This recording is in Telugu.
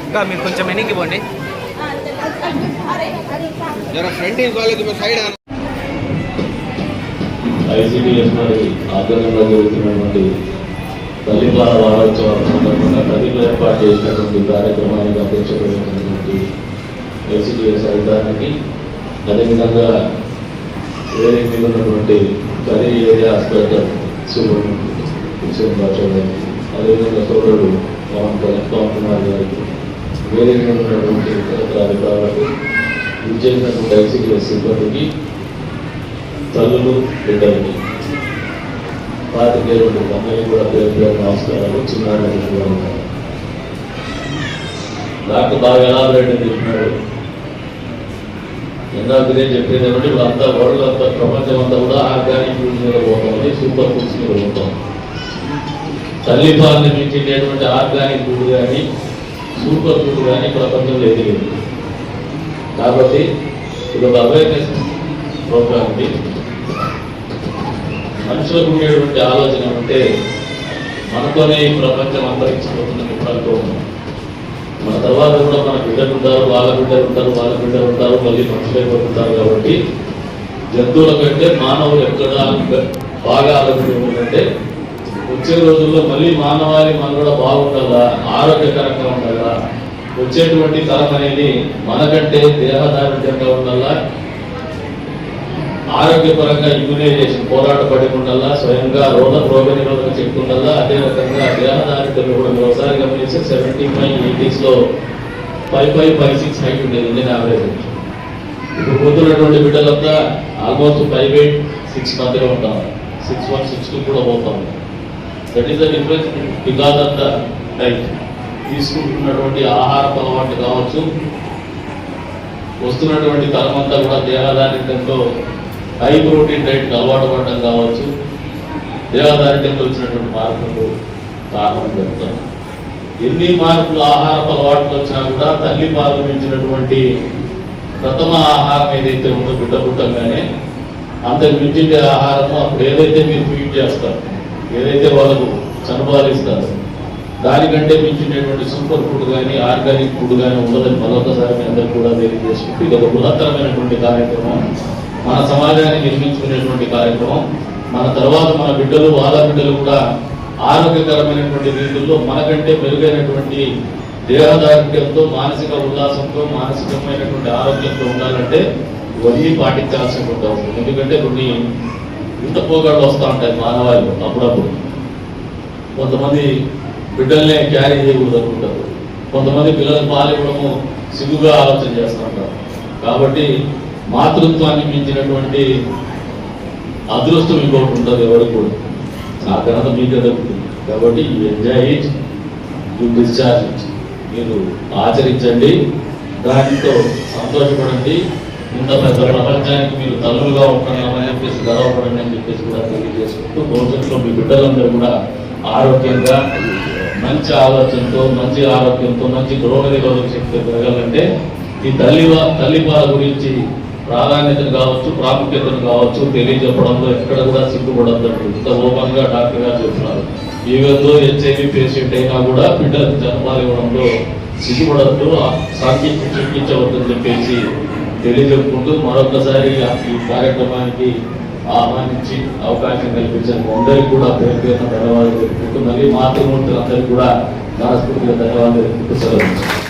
ఇంకా మీరు కొంచెం వెనక్కి పోండి. ఫ్రెండ్ కాలేజ్ సైడ్ ఆధ్వర్యంలో జరుగుతున్నటువంటి తల్లిపాల వారోత్సవాల సందర్భంగా తల్లిలో ఏర్పాటు చేసినటువంటి కార్యక్రమానికి అధ్యక్షమైనటువంటి ఐసీడీఎస్ అధికారానికి అదేవిధంగా వేరే మీద ఉన్నటువంటి కరీ ఏరియా హాస్పిటల్ సూపరింటెండెంట్ హుసేన్ గారికి అదేవిధంగా సోదరుడు పవన్ కళ్యాణ్ పవన్ కుమార్ గారికి వేరే మీద ఉన్నటువంటి ఇతర అధికారులకు విచ్చేసినటువంటి ఐసీడీఎస్ సిబ్బందికి తల్లులు బిడ్డలకి. పాతికేయులు అందరినీ కూడా పేరు పేరు నమస్కారాలు చిన్నాడు డాక్టర్ బాగా ఎలా రెడ్డి చెప్పినాడు. ఇందాక ఇదే చెప్పేది ఏమంటే ఇప్పుడు అంతా వరల్డ్ అంతా ప్రపంచం అంతా కూడా ఆర్గానిక్ ఫుడ్ మీద పోతామని సూపర్ ఫుడ్స్ మీద పోతాం. తల్లి పాలని మించేటటువంటి ఆర్గానిక్ ఫుడ్ కానీ సూపర్ ఫుడ్ కానీ ప్రపంచంలో ఎదిగింది కాబట్టి ఇది ఒక అవేర్నెస్ ప్రోగ్రామ్ మనుషులకు ఉండేటువంటి ఆలోచన ఉంటే మనతోనే ప్రపంచం అంతరించిపోతున్న ఇప్పుడు మన తర్వాత కూడా మన బిడ్డలు ఉంటారు వాళ్ళ బిడ్డలు ఉంటారు వాళ్ళ బిడ్డలు ఉంటారు మళ్ళీ మనుషులే అయిపోతుంటారు కాబట్టి జంతువుల కంటే మానవులు ఎక్కడ బాగా ఆలోచించే వచ్చే రోజుల్లో మళ్ళీ మానవాళి మన కూడా బాగుండాలా ఆరోగ్యకరంగా ఉండాలా వచ్చేటువంటి తరం అనేది మనకంటే దేహదారుఢ్యంగా ఉండాలా ఆరోగ్యపరంగా ఇమ్యునైజేషన్ పోరాట ఉండల్లా స్వయంగా రోగ రోగ నిరోధక శక్తి ఉండల్లా అదే రకంగా దేహదారిద్ర్యం కూడా మీరు ఒకసారి గమనిస్తే seventy five ఎయిటీస్లో five five five six height ఉండేది ఇండియన్ యావరేజ్ ఇప్పుడు పొద్దున్నటువంటి బిడ్డలంతా ఆల్మోస్ట్ ఫైవ్ ఎయిట్ సిక్స్ మధ్యలో ఉంటాం సిక్స్ వన్ సిక్స్ టూ కూడా పోతాం that is the difference because of the diet తీసుకుంటున్నటువంటి ఆహారపు అలవాట్లు కావచ్చు. వస్తున్నటువంటి తరమంతా కూడా దేహదారిద్రంతో హై ప్రోటీన్ డైట్ అలవాటు పడడం కావచ్చు. దేహదారిద్ర్యంలో వచ్చినటువంటి మార్పులు కారణం చెప్తాను. ఎన్ని మార్పులు ఆహారపు అలవాట్లు వచ్చినా కూడా తల్లి పాలు మించినటువంటి ప్రథమ ఆహారం ఏదైతే ఉందో బిడ్డ పుట్టంగానే అంతకు మించిండే ఆహారము అప్పుడు ఏదైతే మీరు ఫీడ్ చేస్తారు ఏదైతే వాళ్ళకు చనుబాలిస్తారు దానికంటే మించినటువంటి సూపర్ ఫుడ్ కానీ ఆర్గానిక్ ఫుడ్ కానీ ఉండదని మరొకసారి మీ అందరికీ కూడా తెలియజేసుకుంటూ ఇది ఒక బృహత్తరమైనటువంటి కార్యక్రమం. మన సమాజాన్ని నిర్మించుకునేటువంటి కార్యక్రమం మన తర్వాత మన బిడ్డలు వాళ్ళ బిడ్డలు కూడా ఆరోగ్యకరమైనటువంటి రీతుల్లో మనకంటే మెరుగైనటువంటి దేహదారిద్ర్యంతో మానసిక ఉల్లాసంతో మానసికమైనటువంటి ఆరోగ్యంతో ఉండాలంటే ఇవన్నీ పాటించాల్సినటువంటి అవసరం ఎందుకంటే కొన్ని ఇంత పోగాళ్ళు వస్తూ ఉంటాయి మానవాళ్ళు అప్పుడప్పుడు. కొంతమంది బిడ్డల్నే క్యారీ చేయకూడదు అనుకుంటారు. కొంతమంది పిల్లలకు పాలు ఇవ్వడము సిగ్గుగా ఆలోచన చేస్తూ ఉంటారు. కాబట్టి మాతృత్వాన్ని మించినటువంటి అదృష్టం ఇంకొకటి ఉంటుంది ఎవరు కూడా. ఆ ఘనత మీకే దొరుకుతుంది కాబట్టి enjoy it you discharge it మీరు ఆచరించండి దానితో సంతోషపడండి ఇంత పెద్ద ప్రపంచానికి మీరు తల్లులుగా ఉంటున్నామని చెప్పేసి గర్వపడండి అని చెప్పేసి కూడా తెలియజేసుకుంటూ భవిష్యత్తులో మీ బిడ్డలందరూ కూడా ఆరోగ్యంగా మంచి ఆలోచనతో మంచి ఆరోగ్యంతో మంచి రోగ నిరోధక శక్తి పెరగాలంటే ఈ తల్లి తల్లి గురించి ప్రాధాన్యతను కావచ్చు ప్రాముఖ్యతను కావచ్చు తెలియజెప్పడంలో ఎక్కడ కూడా సిగ్గుపడద్దు ఇంత ఓపెన్గా డాక్టర్ గారు చెప్తున్నారు ఈవెందో హెచ్ఐవి పేషెంట్ అయినా కూడా బిడ్డలకు జన్మాలు ఇవ్వడంలో సిగ్గుపడద్దు సాంకేతిక చికిత్సవద్దని చెప్పేసి తెలియజెప్పుకుంటూ మరొకసారి ఈ కార్యక్రమానికి ఆహ్వానించి అవకాశం కల్పించిన అందరికీ కూడా పేరు పేరున ధన్యవాదాలు చెప్పుకుంటూ మళ్ళీ మాతృమూర్తులందరికీ కూడా మనస్ఫూర్తిగా ధన్యవాదాలు చెప్పుకుంటూ సెలవు